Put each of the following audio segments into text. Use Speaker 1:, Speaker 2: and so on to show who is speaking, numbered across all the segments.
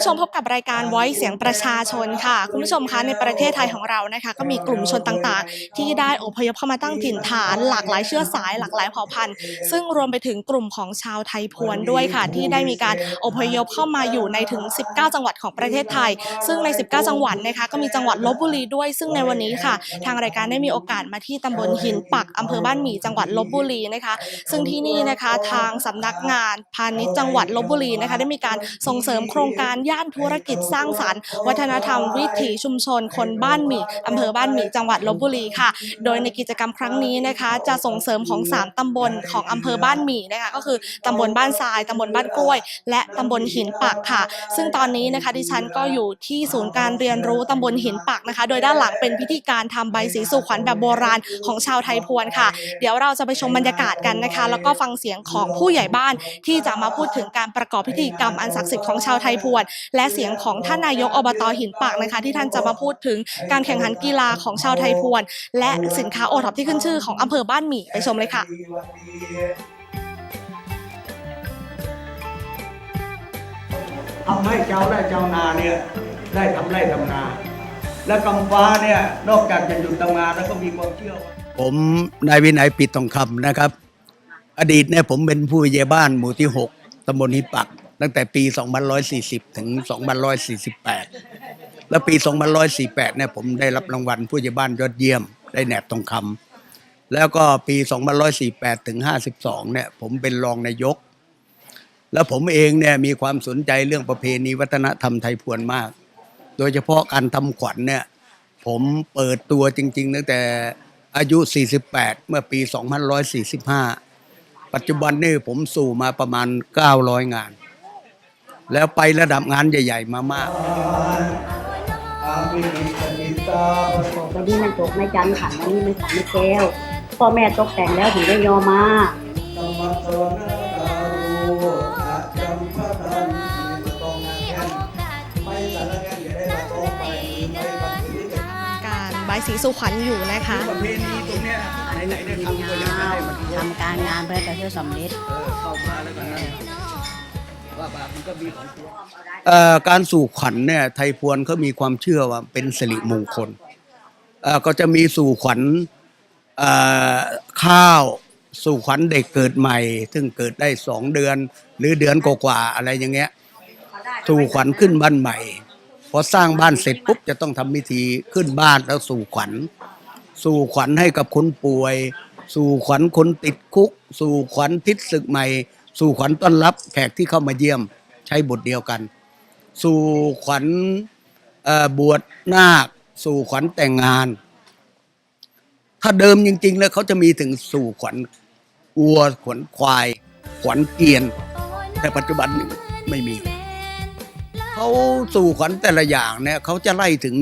Speaker 1: সম্ভব กับรายการ Voice เสียงประชาชนค่ะ คุณผู้ชมคะในประเทศไทยของเรานะคะ ก็มีกลุ่มชนต่างๆ ที่ได้อพยพเข้ามาตั้งถิ่นฐาน หลากหลายเชื้อสาย หลากหลายเผ่าพันธุ์ ซึ่งรวมไปถึงกลุ่มของชาวไทยพวนด้วยค่ะ ที่ได้มีการอพยพเข้ามาอยู่ในถึง 19 จังหวัดของประเทศไทย ซึ่งใน 19 จังหวัดนะคะก็มีจังหวัดลบบุรีด้วย ซึ่งในวันนี้ค่ะ ทางรายการได้มีโอกาสมาที่ตำบลหินปักอำเภอบ้านหมี่จังหวัดลบบุรีนะคะ ซึ่งที่นี่นะคะทางสำนักงานพาณิชย์จังหวัดลบบุรีนะคะ ได้มีการส่งเสริมโครงการย่านธุรกิจสร้างสรรค์ วัฒนธรรมวิถีชุมชน คนบ้านหมี่อำเภอบ้านหมี่จังหวัดลบบุรีค่ะ โดยในกิจกรรมครั้งนี้นะคะ จะส่งเสริมของ 3 ตำบลของอำเภอบ้านหมี่นะคะก็คือตำบลบ้านทรายตำบลบ้านกล้วย และตำบลหินปักค่ะ ซึ่งตอนนี้นะคะดิฉันก็อยู่ที่ศูนย์การเรียนรู้ตำบลหินปักนะคะ โดยด้านหลังเป็นพิธีการทำใบสีสู่ขวัญแบบโบราณของชาวไทยพวนค่ะ เดี๋ยวเราจะไปชมบรรยากาศกันนะคะ แล้วก็ฟังเสียงของผู้ใหญ่บ้านที่จะมาพูดถึงการประกอบพิธีกรรมอันศักดิ์สิทธิ์ของชาวไทยพวน และเสียงของท่านนายกอบตหินปักนะคะ ที่ท่านจะมาพูดถึงการแข่งขันกีฬาของชาวไทยพวน และสินค้าโอท็อปที่ขึ้นชื่อของอำเภอบ้านหมี่ไปชมเลยค่ะ
Speaker 2: ทำให้เจ้าไร่เจ้านาเนี่ยได้ทำไร่ทำนา และกำฟ้าเนี่ยนอกจากจะหยุดทำงานแล้วก็มีความเชื่อว่า
Speaker 3: ผมนายวินัยปิดทองคำนะครับ อดีตเนี่ยผมเป็นผู้ใหญ่บ้านหมู่ที่ 6ตำบลหิปัก ตั้งแต่ปี 2140 ถึง 2148 แล้วปี 2148 เนี่ยผมได้รับรางวัลผู้ใหญ่บ้านยอดเยี่ยม ได้แหนบทองคำแล้วก็ปี 2148 ถึง 52 เนี่ยผมเป็นรองนายก แล้วผมเองเนี่ยมีความสนใจเรื่องประเพณีวัฒนธรรมไทยพวนมาก โดยเฉพาะการทำขวัญเนี่ยผมเปิดตัวจริง ๆ ตั้งแต่อายุ 48 เมื่อปี2545 ปัจจุบันนี่ผมสู่มาประมาณ 900 งาน แล้วไประดับงานใหญ่ ๆ มามาก
Speaker 2: อามินิสนิตา
Speaker 4: วันนี้มันตกไม่จันทร์ค่ะวันนี้มันขันไม่แก้ว พ่อแม่ตกแต่งแล้วถึงได้ยอมมา
Speaker 2: ธรรมะสวนาตารูอาจำพระธรรมที่ต้องงานแน่นไม่สารแน่นอย่าได้มาต้องไปไม่บันทึก
Speaker 1: การใบายสีสู่ขวัญอยู่นะคะ
Speaker 3: ประเพณีตรงเนี้ยไหนๆได้ทำก็ยังไม่ได้มาท
Speaker 4: ทำการงานเพื่อจะเพื่อสำเร็จ
Speaker 3: เออเข้ามาแล้วก็นั่นว่ามันก็มีของตัวเอ่อการสู่ขวัญเนี่ยไทยพวนเขามีความเชื่อว่าเป็นสิริมงคลเอ่อก็จะมีสู่ขวัญเอ่อข้าวสู่ขวัญเด็กเกิดใหม่ ซึ่งเกิดได้สองเดือน หรือเดือนกว่าๆอะไรอย่างเงี้ยสู่ขวัญขึ้นบ้านใหม่พอสร้างบ้านเสร็จปุ๊บจะต้องทำพิธีขึ้นบ้านแล้วสู่ขวัญ สู่ขวัญให้กับคนป่วย สู่ขวัญคนติดคุก สู่ขวัญทิศศึกใหม่ สู่ขวัญต้อนรับแขกที่เข้ามาเยี่ยมใช้บทเดียวกัน สู่ขวัญบวชนาค สู่ขวัญแต่งงาน ถ้าเดิมจริง ๆ แล้วเขาจะมีถึงสู่ขวัญวัวขวัญควาย ขวัญเกียน แต่ปัจจุบันนี้ไม่มี เขาสู่ขวัญแต่ละอย่างเนี่ยเขาจะไล่ถึง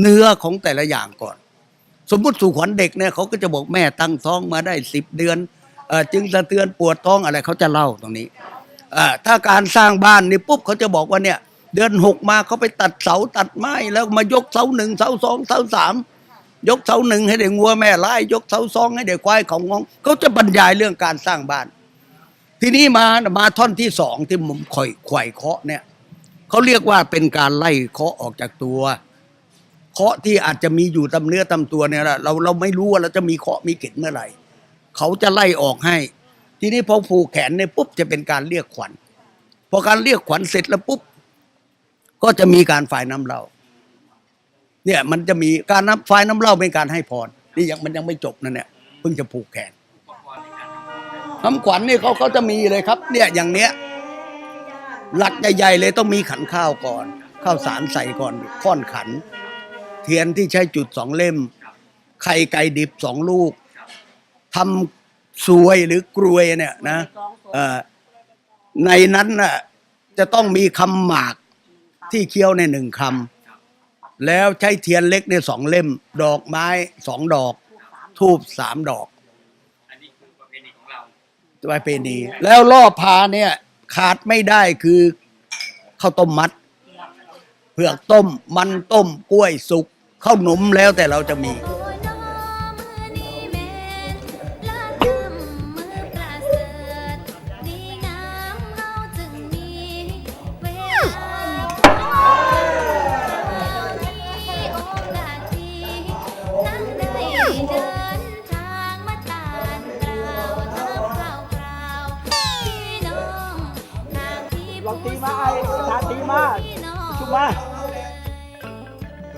Speaker 3: เนื้อของแต่ละอย่างก่อน สมมติสู่ขวัญเด็กเนี่ยเขาก็จะบอกแม่ตั้งท้องมาได้สิบเดือน จึงสะเทือนปวดท้องอะไรเขาจะเล่าตรงนี้ถ้าการสร้างบ้านนี่ปุ๊บเขาจะบอกว่าเนี่ย เดือนหกมาเขาไปตัดเสาตัดไม้แล้วมายกเสาหนึ่งเสาสองเสาสามยกเสาหนึ่งให้เด็กงัวแม่ไล่ยกเสาสองให้เด็กควายของงองเขาจะบรรยายเรื่องการสร้างบ้าน ทีนี้มามาท่อนที่สองที่ผมข่อยไขว่เคาะเนี่ยเขาเรียกว่าเป็นการไล่เคาะออกจากตัวเคาะที่อาจจะมีอยู่ตามเนื้อตามตัวเนี่ยแหละเราเราไม่รู้ว่าเราจะมีเคาะมีเกล็ดเมื่อไหร่ เขาจะไล่ออกให้ ทีนี้พอผูกแขนเนี่ยปุ๊บจะเป็นการเรียกขวัญพอการเรียกขวัญเสร็จแล้วปุ๊บก็จะมีการฝ่ายน้ำเล้าเนี่ยมันจะมีการนับฝ่ายน้ำเล้าเป็นการให้พรนี่ยังมันยังไม่จบนะเนี่ยเพิ่งจะผูกแขนคำขวัญนี่เขาเขาจะมีเลยครับ เนี่ยอย่างเนี้ยหลักใหญ่ๆเลยต้องมีขันข้าวก่อน ข้าวสารใส่ก่อนค้อนขัน เทียนที่ใช้จุดสองเล่ม ไข่ไก่ดิบสองลูก ทำสวยหรือกรวยเนี่ยนะในนั้นน่ะจะต้องมีคำหมากที่เคี้ยวในหนึ่งคำแล้วใช้เทียนเล็กในสองเล่ม ดอกไม้สองดอก ทูบสามดอก
Speaker 5: อันนี้คือประเพณีของเรา
Speaker 3: ประเพณีแล้วล่อพาเนี่ยขาดไม่ได้คือข้าวต้มมัดเผือกต้ม มันต้มกล้วยสุกข้าวหนมแล้วแต่เราจะมี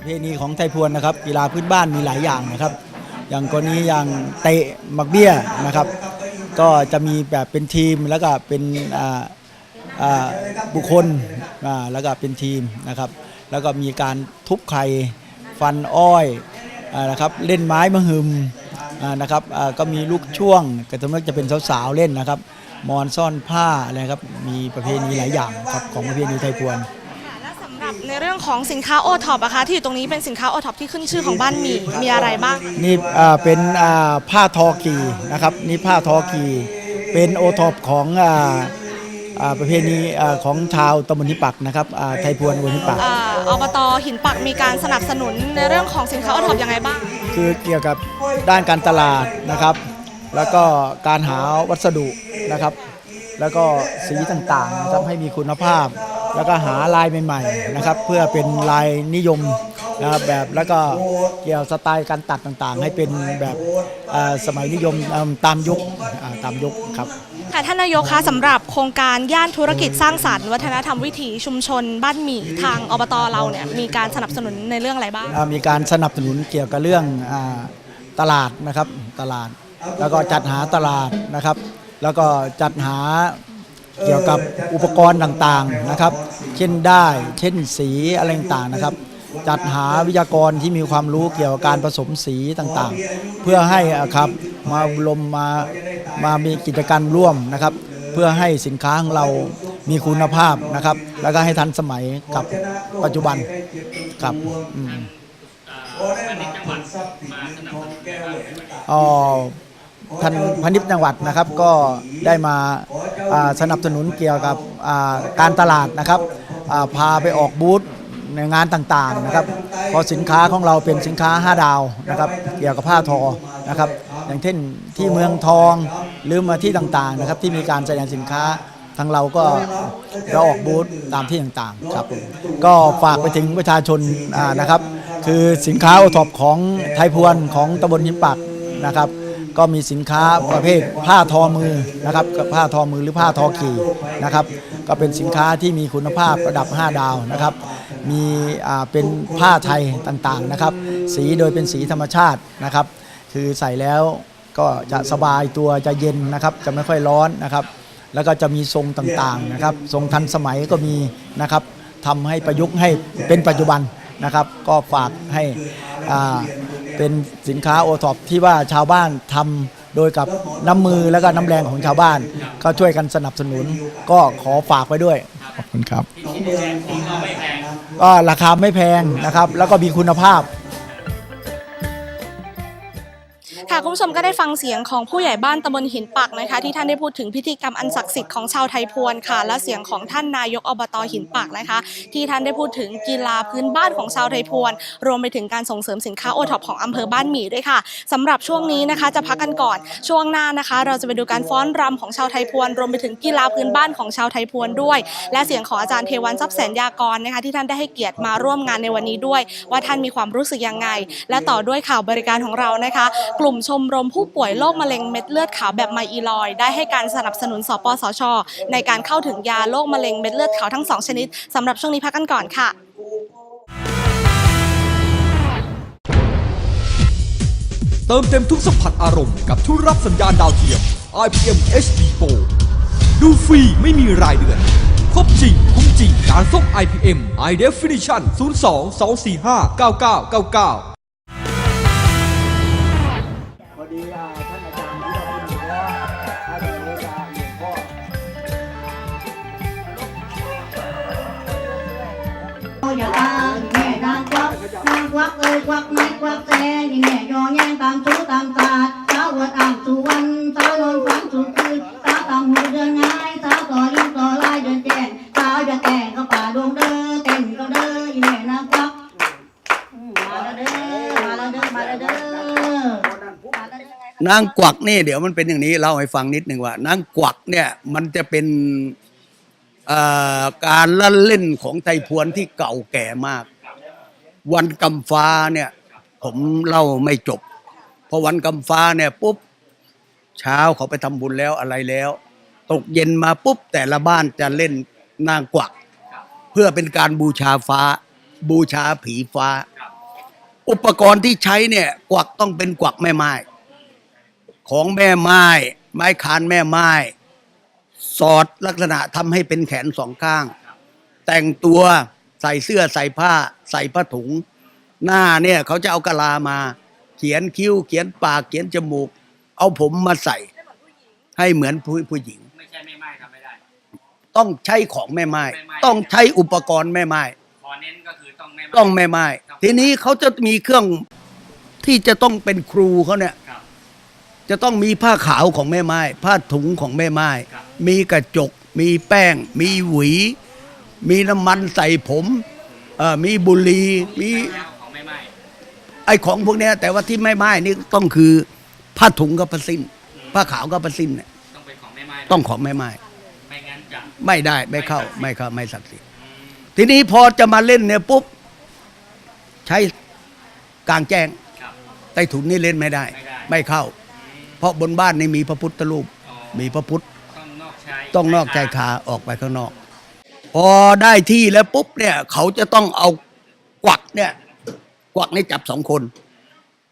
Speaker 6: เพ
Speaker 7: ณีของไทยพวนนะครับ กีฬาพื้นบ้านมีหลายอย่างนะครับ อย่างกรณีอย่างเตะมักเบี้ยนะครับ ก็จะมีแบบเป็นทีมแล้วก็เป็นบุคคลแล้วก็เป็นทีมนะครับ แล้วก็มีการทุบไข่ฟันอ้อยอนะครับเล่นไม้มะฮึมนะครับก็มีลูกช่วงก็จะมักจะเป็นสาวๆเล่นนะครับมอนซ่อนผ้าอะไรครับมีประเพณีหลายอย่างครับของประเพณีไทยพวน
Speaker 1: เรื่องของสินค้าโอท็อปอะคะที่อยู่ตรงนี้เป็นสินค้าโอท็อปที่ขึ้นชื่อของบ้านหมี่มีอะไรบ้าง
Speaker 7: นี่อ่าเป็นอ่าผ้าทอกีนะครับนี่ผ้าทอกีเป็นโอท็อปของอ่าอ่าประเพณีอ่าของชาวตำบลนิปักนะครับอ่าไทยพวนตำบลนิปัก
Speaker 1: อ่าอบตหินปักมีการสนับสนุนในเรื่องของสินค้าโอท็อปยังไงบ้าง
Speaker 7: คือเกี่ยวกับด้านการตลาดนะครับ แล้วก็การหาวัสดุนะครับ แล้วก็สีต่างๆนะครับให้มีคุณภาพ แล้วก็หาลายใหม่ๆนะครับ เพื่อเป็นลายนิยมนะครับแบบแล้วก็เกี่ยวสไตล์การตัดต่างๆ ให้เป็นแบบอ่าสมัยนิยมอ่าตามยุคอ่าตามยุคครับ
Speaker 1: ค่ะท่านนายกคะสำหรับโครงการย่านธุรกิจสร้างสรรค์วัฒนธรรมวิถีชุมชน บ้านหมี่ทางอบตเราเนี่ยมีการสนับสนุนในเรื่องอะไรบ้าง
Speaker 7: อ่ามีการสนับสนุนเกี่ยวกับเรื่องอาตลาดนะครับตลาด แล้วก็จัดหาตลาดนะครับ แล้วก็จัดหา เกี่ยวกับอุปกรณ์ต่างๆนะครับ เช่นได้เช่นสีอะไรต่างๆนะครับ จัดหาวิทยากรที่มีความรู้เกี่ยวกับการผสมสีต่างๆ เพื่อให้อะครับมาอบรมมามามีกิจกรรมร่วมนะครับ เพื่อให้สินค้าของเรามีคุณภาพนะครับ แล้วก็ให้ทันสมัยกับปัจจุบันครับอืมอ๋อท่านพาณิชย์จังหวัดนะครับก็ได้มาอ่า สนับสนุนเกี่ยวกับการตลาดนะครับพาไปออกบูธในงานต่างๆนะครับพราะสินค้าของเราเป็นสินค้า 5 ดาวนะครับเกี่ยวกับผ้าทอนะครับอย่างเช่นที่เมืองทองหรือมาที่ต่างๆนะครับที่มีการแสดงสินค้าทางเราก็เราออกบูธตามที่ต่างๆครับผมก็ฝากไปถึงประชาชนนะครับ คือสินค้าโอท็อปของไทยพวนของตำบลหินปักนะครับ ก็มีสินค้าประเภทผ้าทอมือนะครับกับผ้าทอมือหรือผ้าทอขี่นะครับ ก็เป็นสินค้าที่มีคุณภาพระดับ 5 ดาวนะครับ มีเป็นผ้าไทยต่างๆนะครับ สีโดยเป็นสีธรรมชาตินะครับ คือใส่แล้วก็จะสบายตัวจะเย็นนะครับ จะไม่ค่อยร้อนนะครับ แล้วก็จะมีทรงต่างๆนะครับ ทรงทันสมัยก็มีนะครับทำให้ประยุกต์ให้เป็นปัจจุบันนะครับ ก็ฝากให้อ่า เป็นสินค้าโอท็อปที่ว่าชาวบ้านทำโดยกับน้ำมือแล้วก็น้ำแรงของชาวบ้าน ก็ช่วยกันสนับสนุน ก็ขอฝากไว้ด้วยขอบคุณครับ ก็ราคาไม่แพงนะครับ แล้วก็มีคุณภาพ
Speaker 1: ค่ะคุณผู้ชมก็ได้ฟังเสียงของผู้ใหญ่บ้านตำบลหินปักนะคะ ที่ท่านได้พูดถึงพิธีกรรมอันศักดิ์สิทธิ์ของชาวไทยพวนค่ะ และเสียงของท่านนายกอบตหินปักนะคะ ที่ท่านได้พูดถึงกีฬาพื้นบ้านของชาวไทยพวน รวมไปถึงการส่งเสริมสินค้าโอท็อปของอำเภอบ้านหมี่ด้วยค่ะสำหรับช่วงนี้นะคะ จะพักกันก่อนช่วงหน้านะคะ เราจะไปดูการฟ้อนรำของชาวไทยพวน รวมไปถึงกีฬาพื้นบ้านของชาวไทยพวนด้วย และเสียงของอาจารย์เทวันทรัพย์แสนยากรนะคะ ที่ท่านได้ให้เกียรติมาร่วมงานในวันนี้ด้วย ว่าท่านมีความรู้สึกยังไง และต่อด้วยข่าวบริการของเรานะคะ กลุ่มชมรมผู้ป่วยโรคมะเร็งเม็ดเลือดขาวแบบไมอีลอย ได้ให้การสนับสนุนสปสช ในการเข้าถึงยาโรคมะเร็งเม็ดเลือดขาวทั้งสองชนิดสำหรับช่วงนี้พักกันก่อนค่ะ
Speaker 8: เติมเต็มทุกสัมผัสอารมณ์กับทุกรับสัญญาณดาวเทียม IPM HD Pro ดูฟรีไม่มีรายเดือน ครบจริง คุ้มจริงการส่ง IPM High Definition 02 245 9999
Speaker 7: ดีอ่าท่านอาจารย์ที่เราพูดถึงว่าท่านอาจารย์หลวงพ่อ
Speaker 4: อย่าตามแม่นางควักนางควักเอ้ยควักไม้ควักแซ่ยิ่งแม่ยอแย่งตามชูตามตาสาวอวดอ่างสู่วันสาวนอนฝันสู่คืนสาวตามหูเดือนง่ายสาวต่อยิ้มต่อลายเดินแจ้งสาวอย่าแต่งก็ป่าดวงเด้อเต้นก็เด้อยิ่งแม่นางควักอืมมาแล้วเด้อมาแล้วเด้อมาแล้วเด้อมาแล้วเด้อ
Speaker 3: นางกวักนี่เดี๋ยวมันเป็นอย่างนี้เล่าให้ฟังนิดหนึ่งว่านางกวักเนี่ยมันจะเป็นการละเล่นของไทยพวนที่เก่าแก่มาก วันกำฟ้าเนี่ยผมเล่าไม่จบพอวันกำฟ้าเนี่ยปุ๊บเช้าเขาไปทำบุญแล้วอะไรแล้ว ตกเย็นมาปุ๊บแต่ละบ้านจะเล่นนางกวัก เพื่อเป็นการบูชาฟ้า บูชาผีฟ้า อุปกรณ์ที่ใช้เนี่ยกวักต้องเป็นกวักแม่ไม้ ของแม่ไม้ ไม้คานแม่ไม้ สอดลักษณะทำให้เป็นแขนสองข้าง แต่งตัวใส่เสื้อใส่ผ้า ใส่ผ้าถุง หน้าเนี่ยเขาจะเอากะลามา เขียนคิ้วเขียนปากเขียนจมูก เอาผมมาใส่ ให้เหมือนผู้ผู้หญิง
Speaker 5: ไม่ใช่ไม่ไม้ทำไม่ได้
Speaker 3: ต้องใช้ของแม่ไม้
Speaker 5: แม่ไม้
Speaker 3: ต้องใช้อุปกรณ์แม่ไม้
Speaker 5: ขอเน้นก็คือต้องไม่ไม้
Speaker 3: ต้องแม่ไม้ทีนี้เขาจะมีเครื่องที่จะต้องเป็นครูเขาเนี่ย
Speaker 5: ครับ
Speaker 3: จะต้องมีผ้าขาวของแม่ไม้ ผ้าถุงของแม่ไม้
Speaker 5: ครับ
Speaker 3: มีกระจก มีแป้ง มีหวี มีน้ำมันใส่ผมเอ่อมีบุหรี่มี
Speaker 5: แล้วของไม่ไม้
Speaker 3: ไอ้ของพวกเนี้ยแต่ว่าที่ไม่ไม้นี่ต้องคือผ้าถุงกับผ้าสิ้น ผ้าขาวกับผ้าสิ้นเนี่ย
Speaker 5: ต้องเป็นของไม่ไม้
Speaker 3: ต้องของแม่ไม้
Speaker 5: ไม่งั้นจะ
Speaker 3: ไม่ได้ไม่เข้าไม่เข้าไม่ศักดิ์สิทธิ์
Speaker 5: อืม
Speaker 3: ทีนี้พอจะมาเล่นเนี่ยปุ๊บใช้กลางแจ้ง
Speaker 5: ครับ
Speaker 3: ใต้ถุนนี่เล่นไม่ได้
Speaker 5: ไม่ได้
Speaker 3: ไม่เข้า เพราะบนบ้านนี่มีพระพุทธรูป
Speaker 5: อ๋อ
Speaker 3: มีพระพุทธ
Speaker 5: ต้องนอกใช้
Speaker 3: ต้องนอกใจคาออกไปข้างนอก พอได้ที่แล้วปุ๊บเนี่ยเขาจะต้องเอากวักเนี่ยกวักนี่จับสองคน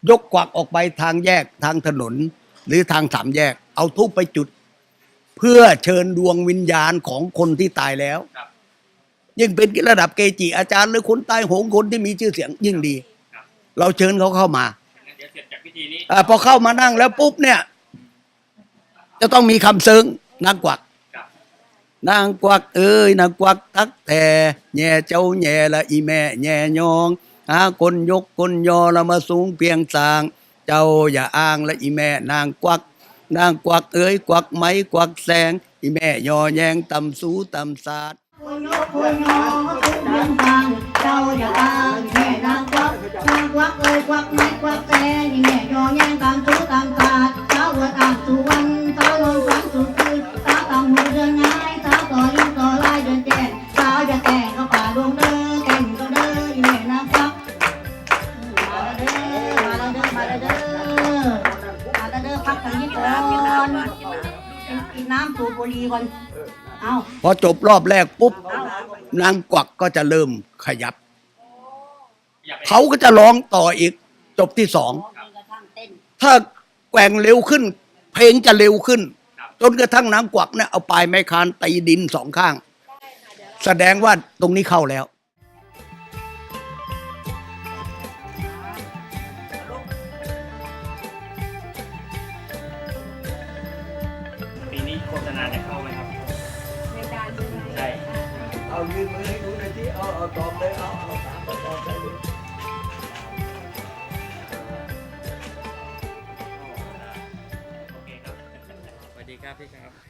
Speaker 3: ยกกวักออกไปทางแยกทางถนน หรือทางสามแยก เอาทุบไปจุด เพื่อเชิญดวงวิญญาณของคนที่ตายแล้ว
Speaker 5: ครับ
Speaker 3: ยิ่งเป็นระดับเกจิอาจารย์หรือคนตายโหงคนที่มีชื่อเสียงยิ่งดี
Speaker 5: ครับ
Speaker 3: เราเชิญเขาเข้ามา อาพอเข้ามานั่งแล้วปุ๊บเนี่ย จะต้องมีคำเซิงนางกวัก
Speaker 5: ครับ
Speaker 3: นางกวักเอ้ยนางกวักตักแต่แย่เจ้าแย่ละอีแม่แย่ยองหาคนยกคนยอละมาสูงเพียงสาง เจ้าอย่าอ้างละอีแม่นางกวัก นางกวักเอ้ยกวักไม้กวักแสง อีแม่ยอแยงต่ำสูต่ำสาด
Speaker 4: คุณโยคุณโยทุกเรื่องทางเจ้าอย่าตามแม่นางควักนางค วักเอ้ยควักไม้ควักแต่ยิ่งแม่ยอแย่งตามชูตามตาเช้าวิร์ดอ่างสู่วันเช้านอนฝันสู่คืนตาตามหูเดือนง่ายเช้าต่อยิ่งต่อลายเดือนแจ้งเช้าอย่าแต่งก็ป่าดวงเด้อแก่งก็เด้อยิ่งแม่นางควักมาแล้วเด้อมาเด้อมาเด้อมาเด้อพักกันนิดก่อนกินน้ำสูบบุหรี่ก่อนเอา
Speaker 3: พอจบรอบแรกปุ๊บนางกวักก็จะเริ่มขยับ เขาก็จะร้องต่ออีก จบที่สอง ถ้าแกว่งเร็วขึ้น เพลงจะเร็วขึ้น จนกระทั่งนางกวักเนี่ยเอาปลายไม้คานตีดินสองข้าง แสดงว่าตรงนี้เข้าแล้ว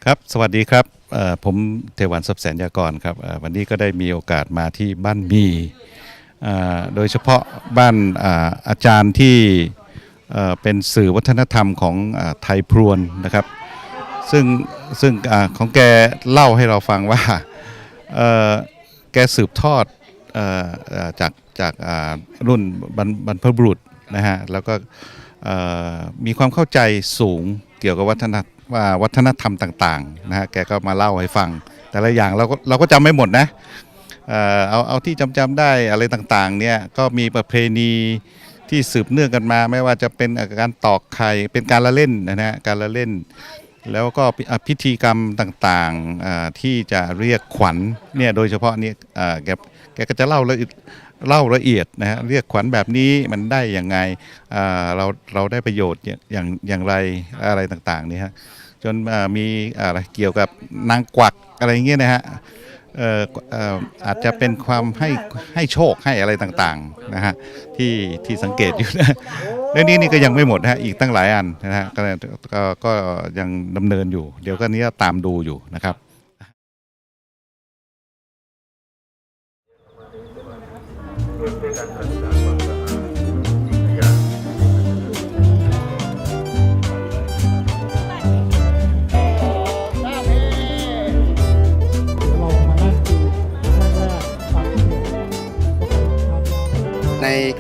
Speaker 5: ครับ สวัสดีครับ
Speaker 9: ผมเทวันทรัพย์แสนยากรครับวันนี้ก็ได้มีโอกาสมาที่บ้านมีโดยเฉพาะบ้านอาอาจารย์ที่เป็นสื่อวัฒนธรรมของอไทยพรวนนะครับ ซึ่งซึ่งอของแกเล่าให้เราฟังว่าแกสืบทอดอจากจากรุ่นบรรพบุรุษนะฮะแล้วก็มีความเข้าใจสูงเกี่ยวกับวัฒนธรรม ว่าวัฒนธรรมต่างๆนะฮะแกก็มาเล่าให้ฟัง แต่ละอย่างเราก็เราก็จำไม่หมดนะเอ่อเอาเอาที่จำจำได้อะไรต่างๆเนี่ยก็มีประเพณีที่สืบเนื่องกันมา ไม่ว่าจะเป็นการตอกไข่เป็นการละเล่นนะฮะการละเล่น แล้วก็พิอะพิธีกรรมต่างๆอ่าที่จะเรียกขวัญเนี่ยโดยเฉพาะเนี่ยอ่าแกแกก็จะเล่าละเอียด เล่าละเอียดนะฮะเรียกขวัญแบบนี้มันได้ยังไงเราเราได้ประโยชน์อย่างอย่างไรอะไรต่างๆนี่ฮะจนมีอะไรเกี่ยวกับนางกวักอะไรเงี้ยนะฮะอาจจะเป็นความให้ให้โชคให้อะไรต่างๆนะฮะที่ที่สังเกตอยู่นะเรื่องนี้นี่ก็ยังไม่หมดนะฮะอีกตั้งหลายอันนะฮะก็ก็ก็ยังดำเนินอยู่ เดี๋ยวก็นี้ตามดูอยู่นะครับ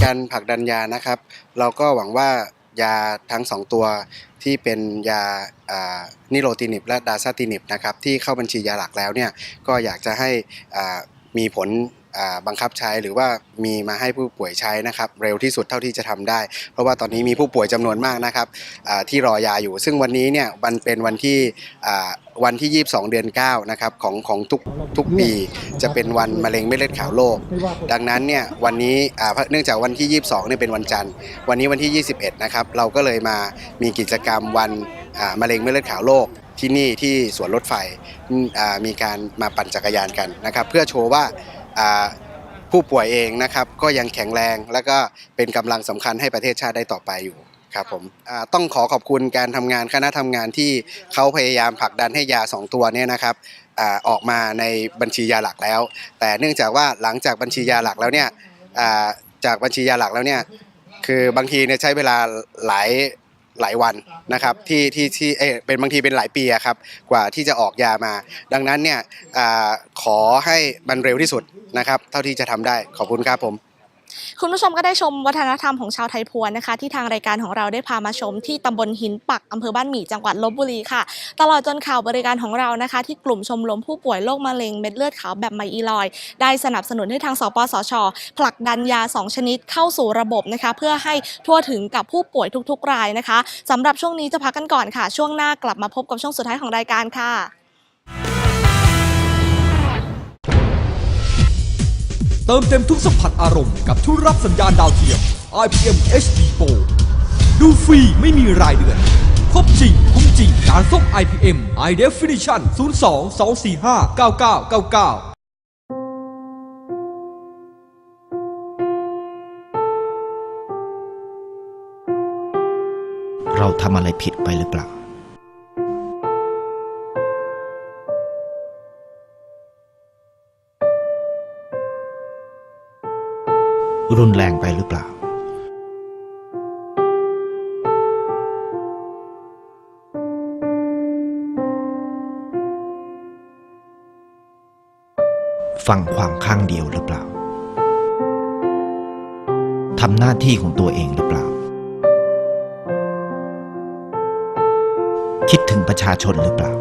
Speaker 10: การผลักดันยานะครับ เราก็หวังว่ายาทั้งสองตัวที่เป็นยานิโรตินิบและดาซาตินิบนะครับที่เข้าบัญชียาหลักแล้วเนี่ยก็อยากจะให้มีผล บังคับใช้หรือว่ามีมาให้ผู้ป่วยใช้นะครับเร็วที่สุดเท่าที่จะทำได้ เพราะว่าตอนนี้มีผู้ป่วยจำนวนมากนะครับที่รอยาอยู่ ซึ่งวันนี้เนี่ยมันเป็นวันที่วันที่ 22 เดือน 9 นะครับของของทุกทุกปีจะเป็นวันมะเร็งเม็ดเลือดขาวโลก ดังนั้นเนี่ยวันนี้เนื่องจากวันที่ 22เนี่ยเป็นวันจันทร์ วันนี้วันที่ 21 นะครับเราก็เลยมามีกิจกรรมวันมะเร็งเม็ดเลือดขาวโลกที่นี่ที่สวนรถไฟมีการมาปั่นจักรยานกันนะครับเพื่อโชว์ว่า ผู้ป่วยเองนะครับก็ยังแข็งแรง และก็เป็นกำลังสำคัญให้ประเทศชาติได้ต่อไปอยู่ครับผมต้องขอขอบคุณการทำงานคณะทำงานที่เขาพยายามผลักดันให้ยา 2 ตัวเนี่ยนะครับออกมาในบัญชียาหลักแล้ว แต่เนื่องจากว่าหลังจากบัญชียาหลักแล้วเนี่ยจากบัญชียาหลักแล้วเนี่ยคือบางทีเนี่ยใช้เวลาหลาย หลายวันนะครับที่ที่ที่เออเป็นบางทีเป็นหลายปีอะครับกว่าที่จะออกยามา ดังนั้นเนี่ยอาขอให้มันเร็วที่สุดนะครับ เท่าที่จะทำได้ขอบคุณครับผม
Speaker 1: คุณผู้ชมก็ได้ชมวัฒนธรรมของชาวไทยพวนนะคะ ที่ทางรายการของเราได้พามาชมที่ตำบลหินปักอำเภอบ้านหมี่จังหวัดลบบุรีค่ะ ตลอดจนข่าวบริการของเรานะคะ ที่กลุ่มชมรมผู้ป่วยโรคมะเร็งเม็ดเลือดขาวแบบไมอีลอยด์ได้สนับสนุนให้ทางสปสชผลักดันยา 2 ชนิดเข้าสู่ระบบนะคะ เพื่อให้ทั่วถึงกับผู้ป่วยทุกๆ รายนะคะสำหรับช่วงนี้จะพักกันก่อนค่ะ ช่วงหน้ากลับมาพบกับช่วงสุดท้ายของรายการค่ะ
Speaker 8: เติมเต็มทุกสัมผัสอารมณ์กับทุกรับสัญญาณดาวเทียม IPM HD Pro ดูฟรีไม่มีรายเดือนครบจริง คุ้มจริงการส่ง IPM High Definition 02 245 9999
Speaker 11: เราทำอะไรผิดไปหรือเปล่า รุนแรงไปหรือเปล่า ฟังความข้างเดียวหรือเปล่าทำหน้าที่ของตัวเองหรือเปล่า คิดถึงประชาชนหรือเปล่า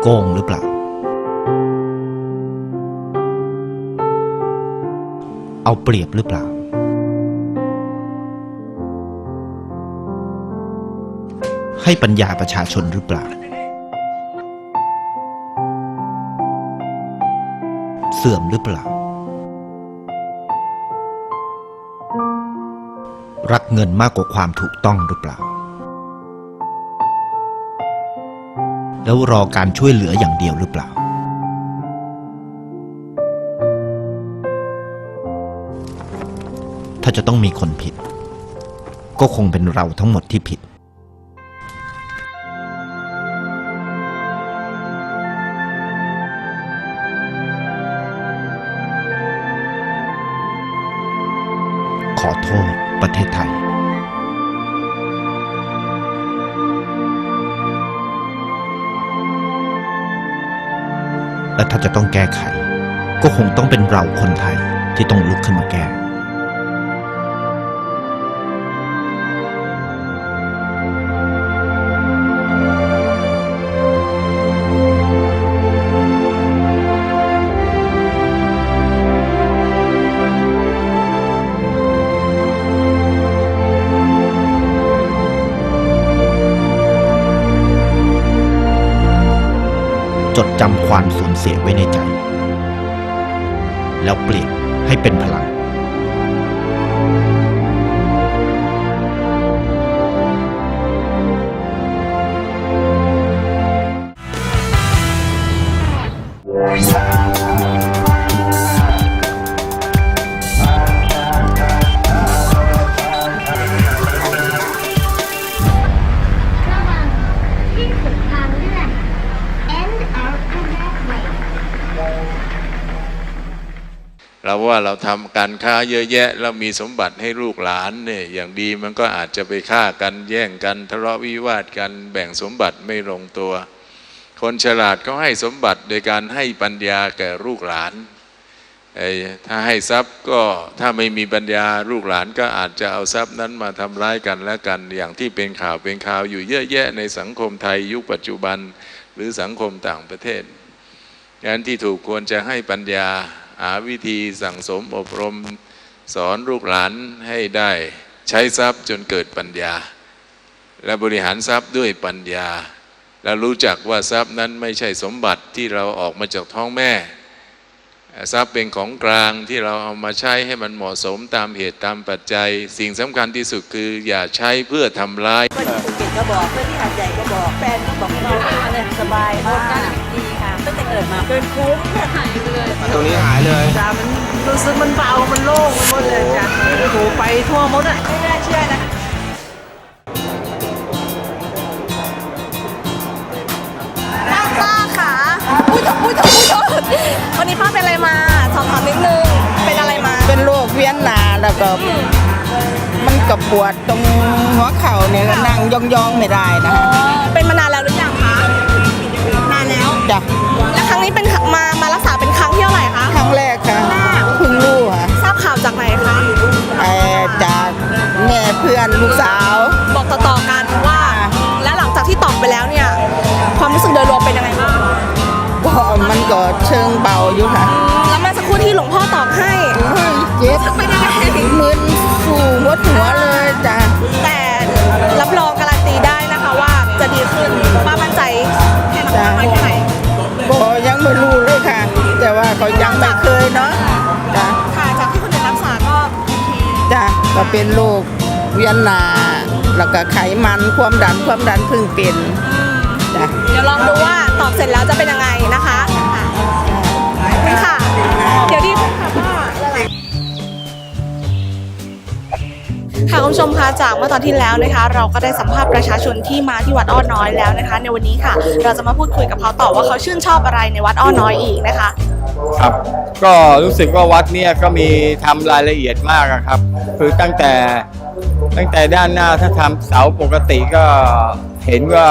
Speaker 11: โกงหรือเปล่า เอาเปรียบหรือเปล่า ให้ปัญญาประชาชนหรือเปล่า เสื่อมหรือเปล่า รักเงินมากกว่าความถูกต้องหรือเปล่า แล้วรอการช่วยเหลืออย่างเดียวหรือเปล่าาจะต้องมีคนผิด ก็คงเป็นเราทั้งหมดที่ผิด ขอโทษประเทศไทยและถ้าจะต้องแก้ไข ก็คงต้องเป็นเราคนไทยที่ต้องลุกขึ้นมาแก้ จำความสูญเสียไว้ในใจ แล้วเปลี่ยนให้เป็นพลัง
Speaker 6: ว่าเรา
Speaker 12: ทำการค้าเยอะแยะแล้วมีสมบัติให้ลูกหลานเนี่ยอย่างดีมันก็อาจจะไปฆ่ากันแย่งกันทะเลาะวิวาทกันแบ่งสมบัติไม่ลงตัว คนฉลาดก็ให้สมบัติโดยการให้ปัญญาแก่ลูกหลานไอ้ถ้าให้ทรัพย์ก็ถ้าไม่มีปัญญาลูกหลานก็อาจจะเอาทรัพย์นั้นมาทำร้ายกันและกันอย่างที่เป็นข่าวเป็นข่าวอยู่เยอะแยะในสังคมไทยยุคปัจจุบันหรือสังคมต่างประเทศงานที่ถูกควรจะให้ปัญญา หาวิธีสั่งสมอบรม สอนลูกหลานให้ได้ใช้ทรัพย์จนเกิดปัญญา และบริหารทรัพย์ด้วยปัญญา และรู้จักว่าทรัพย์นั้นไม่ใช่สมบัติที่เราออกมาจากท้องแม่ ทรัพย์เป็นของกลางที่เราเอามาใช้ให้มันเหมาะสมตามเหตุตามปัจจัย สิ่งสำคัญที่สุดคืออย่าใช้เพื่อทำร้าย
Speaker 13: ภูเก็ตก็บอกเพื่อนที่หาดใหญ่ก็บอกแฟนก็บอกเราเนี่ยสบายมาก เกิดมาเกินคุ้มหายไปเลย
Speaker 14: ตรงนี้หายเลย
Speaker 13: จ้ามันรู้สึกมันเบา มันโล่งไปหมดเลยจ้ะโอ้โหไปทั่วหมดอะไม่น่าเชื่อนะ
Speaker 15: ป้าค่ะพูดจบพูดจบพูดจบวันนี้ป้าเป็นอะไรมาสอบถามนิดนึงเป็นอะไรมา
Speaker 13: เป็นโรคเวียนหนาแล้วก็มันก็ปวดตรงหัวเข่าเนี่ยก็นั่งยองๆไม่ได้นะ
Speaker 15: อ๋อเป็นมานาน
Speaker 13: จ้ะ
Speaker 15: แล้วครั้งนี้เป็นมามารักษาเป็นครั้งที่เท่าไหร่คะ
Speaker 13: ครั้งแรกค่ะเพิ่งรู้ค่ะ
Speaker 15: ทราบข่าวจากไหนคะ
Speaker 13: ไอ้จากแม่เพื่อนลูกสาว
Speaker 15: บอกต่อๆกันว่า แล้วหลังจากที่ตอบไปแล้วเนี่ย ความรู้สึกโดยรวมเป็นยังไงบ้าง
Speaker 13: ก็มันก็เชิงเบาอยู่ค่ะ
Speaker 15: แล้วเมื่อสักครู่ที่หลวงพ่อตอบให้
Speaker 13: เฮ้ยเจ็บ
Speaker 15: เป็นยังไง
Speaker 13: มึนสู่หมดหัวเลยจ้ะ
Speaker 15: แต่รับรองการันตีได้นะคะว่าจะดีขึ้นป้ามั่นใจแค่ไหน ก็
Speaker 13: เป็นโรคเวียนหนาแล้วก็ไขมันความดันความดันเพึ่งเป็นจ้ะ
Speaker 15: เดี๋ยวลองดูว่าตอบเสร็จแล้วจะเป็นยังไงนะคะค่ะขอบคุณค่ะเดี๋ยวดีขึ้นค่ะป้าค่ะคุณผู้ชมคะจากเมื่อตอนที่แล้วนะคะ เราก็ได้สัมภาษณ์ประชาชนที่มาที่วัดอ้อน้อยแล้วนะคะ ในวันนี้ค่ะ เราจะมาพูดคุยกับเขาต่อว่าเขาชื่นชอบอะไรในวัดอ้อน้อยอีกนะคะ
Speaker 16: ครับ ก็รู้สึกว่าวัดเนี่ยก็มีทำรายละเอียดมากอะครับ คือตั้งแต่ตั้งแต่ด้านหน้าถ้าทำเสาปกติก็เห็นว่า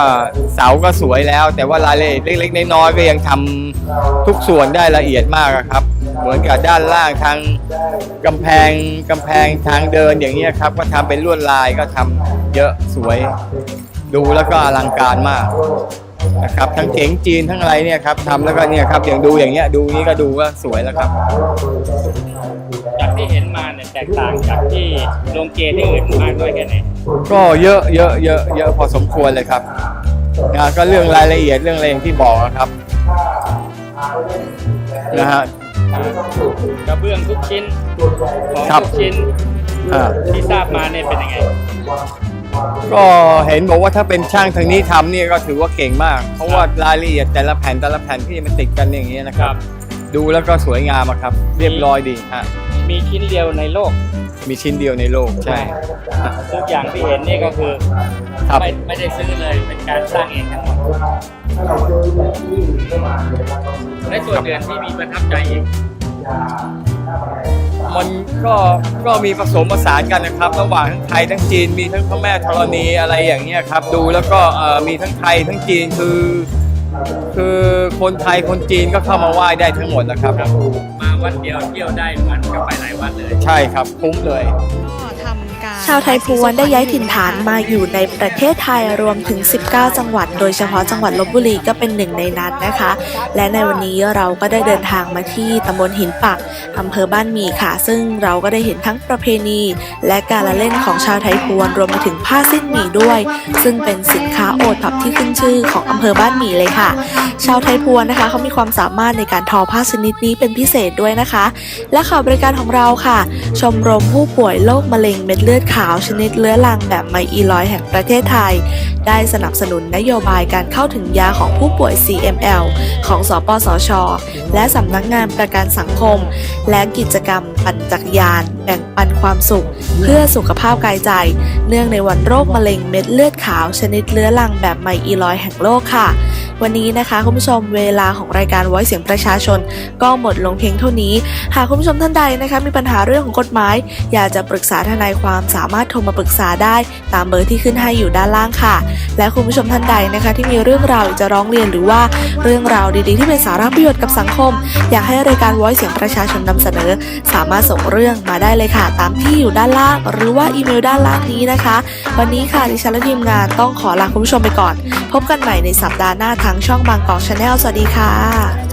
Speaker 16: เสาก็สวยแล้ว แต่ว่ารายละเอียดเล็กๆน้อยๆก็ยังทำทุกส่วนได้ละเอียดมากครับ เหมือนกับด้านล่างทางกำแพงกำแพงทางเดินอย่างเงี้ยครับ ก็ทำเป็นลวดลายก็ทำเยอะสวย ดูแล้วก็อลังการมาก นะครับทั้งเจ๋งจีนทั้งอะไรเนี่ยครับทำแล้วก็เนี่ยครับอย่างดูอย่างเงี้ยดูนี้ก็ดูว่าสวยแล้วครับ
Speaker 5: จากที่เห็นมาเนี่ยแตกต่างจากที่โรงเกที่อื่นมากน้อยแค่ไหน
Speaker 16: ก็เยอะเยอะเยอะเยอะพอสมควรเลยครับนะก็เรื่องรายละเอียดเรื่องอะไรอย่างที่บอกอะครับนะฮะ
Speaker 5: กระเบื้องทุกชิ้นของ
Speaker 16: ครับ
Speaker 5: ทุกชิ้น
Speaker 16: อ่า
Speaker 5: ที่ทราบมาเนี่ยเป็นยังไง
Speaker 16: ก็เห็นบอกว่าถ้าเป็นช่างทางนี้ทำเนี่ยก็ถือว่าเก่งมาก เพราะว่ารายละเอียดแต่ละแผ่นแต่ละแผ่นที่มันติดกันอย่างเงี้ยนะครับดูแล้วก็สวยงามอะครับ เรียบร้อยดีฮะ
Speaker 5: มีชิ้นเดียวในโลก
Speaker 16: มีชิ้นเดียวในโลกใช่
Speaker 5: ทุกอย่างที่เห็นนี่ก็คือ
Speaker 16: ครับ
Speaker 5: ไม่ไม่ได้ซื้อเลยเป็นการสร้างเองทั้งหมดและส่วนเดือนที่มีประทับใจอีก
Speaker 16: มันก็ก็มีผสมผสานกันนะครับ ระหว่างทั้งไทยทั้งจีนมีทั้งพระแม่ธรณีอะไรอย่างเงี้ยครับดูแล้วก็เอ่อมีทั้งไทยทั้งจีนคือ คือคนไทยคนจีนก็เข้ามาไหว้ได้ทั้งหมดนะครับ
Speaker 5: มาวันเดียวเที่ยวได้มันก็ไปหลายวันเลย
Speaker 16: ใช่ครับคุ้มเลย
Speaker 15: ชาวไทยพวนได้ย้ายถิ่นฐานมาอยู่ในประเทศไทยรวมถึง 19 จังหวัด โดยเฉพาะจังหวัดลบบุรีก็เป็นหนึ่งในนั้นนะคะ และในวันนี้เราก็ได้เดินทางมาที่ตำบลหินปักอำเภอบ้านมีค่ะ ซึ่งเราก็ได้เห็นทั้งประเพณี และการละเล่นของชาวไทยพวนรวมไปถึงผ้าสิ้นหมีด้วย ซึ่งเป็นสินค้าโอท็อปที่ขึ้นชื่อของอำเภอบ้านหมีเลยค่ะ ชาวไทยพวนนะคะเขามีความสามารถในการทอผ้าชนิดนี้เป็นพิเศษด้วยนะคะ และข่าวบริการของเราค่ะ ชมรมผู้ป่วยโรคมะเร็งเม็ดเลือดขาวชนิดเลื้อรังแบบไมอีลอยแห่งประเทศไทย ได้สนับสนุนนโยบายการเข้าถึงยาของผู้ป่วย CML ของสปสช และสำนักงานประกันสังคม และกิจกรรมปั่นจักรยาน บ่งปันความสุข เพื่อสุขภาพกายใจ เนื่องในวันโรคมะเร็งเม็ดเลือดขาว ชนิดเรื้อรังแบบไมอีลอยแห่งโลกค่ะ วันนี้นะคะคุณผู้ชมเวลาของรายการไว้เสียงประชาชน ก็หมดลงเพียงเท่านี้ หากคุณผู้ชมท่านใดนะคะมีปัญหาเรื่องของกฎหมาย อยากจะปรึกษาทนายความสามารถโทรมาปรึกษาได้ ตามเบอร์ที่ขึ้นให้อยู่ด้านล่างค่ะ และคุณผู้ชมท่านใดนะคะ ที่มีเรื่องราวจะร้องเรียนหรือว่าเรื่องราวดีๆ ที่เป็นสาระประโยชน์กับสังคม อยากให้รายการไว้เสียงประชาชนนำเสนอ สามารถส่งเรื่องมาได้เลยค่ะ ตามที่อยู่ด้านล่าง หรือว่าอีเมลด้านล่างนี้นะคะ วันนี้ค่ะดิฉันและทีมงานต้องขอลาคุณผู้ชมไปก่อน พบกันใหม่ในสัปดาห์หน้าทางช่องบางกอกชาแนลสวัสดีค่ะ